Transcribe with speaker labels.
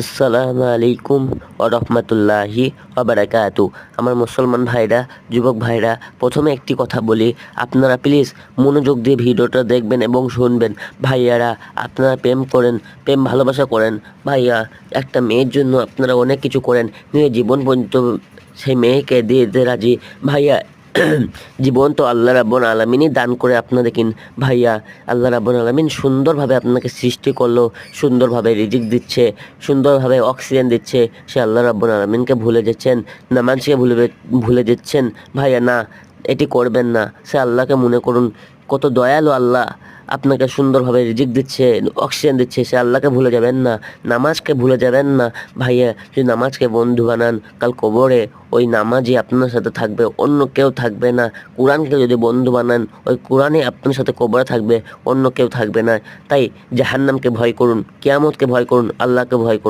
Speaker 1: আসসালামু আলাইকুম ও রহমতুল্লাহি বারাকাতু আমার মুসলমান ভাইরা, যুবক ভাইরা, প্রথমে একটি কথা বলি। আপনারা প্লিজ মনোযোগ দিয়ে ভিডিওটা দেখবেন এবং শুনবেন। ভাইয়ারা, আপনারা প্রেম করেন, প্রেম ভালোবাসা করেন। ভাইয়া, একটা মেয়ের জন্য আপনারা অনেক কিছু করেন। নিজের জীবন পর্যন্ত সেই মেয়েকে দিয়ে দিতে রাজি। ভাইয়া জীবন তো আল্লাহ রাব্বুল আলমিনই দান করে আপনাদের কিন ভাইয়া, আল্লাহ রাব্বুল আলমিন সুন্দরভাবে আপনাকে সৃষ্টি করল, সুন্দরভাবে রিজিক দিচ্ছে, সুন্দরভাবে অক্সিজেন দিচ্ছে। সে আল্লাহ রাব্বুল আলমিনকে ভুলে যাচ্ছেন না মানুষকে ভুলে ভুলে যাচ্ছেন। ভাইয়া, না, এটি করবেন না। সে আল্লাহকে মনে করুন কত দয়ালু আল্লাহ। আপনাকে সুন্দরভাবে রিজিক দিচ্ছে অক্সিজেন দিচ্ছে, সে আল্লাহকে ভুলে যাবেন না, নামাজকে ভুলে যাবেন না। ভাইয়া, যদি নামাজকে বন্ধু বানান, কাল কবরে ওই নামাজই আপনার সাথে থাকবে, অন্য কেউ থাকবে না। কোরআনকে যদি বন্ধু বানান, ওই কোরআনই আপনার সাথে কবরে থাকবে, অন্য কেউ থাকবে না। তাই জাহান্নামকে ভয় করুন, কিয়ামতকে ভয় করুন, আল্লাহকে ভয় করুন।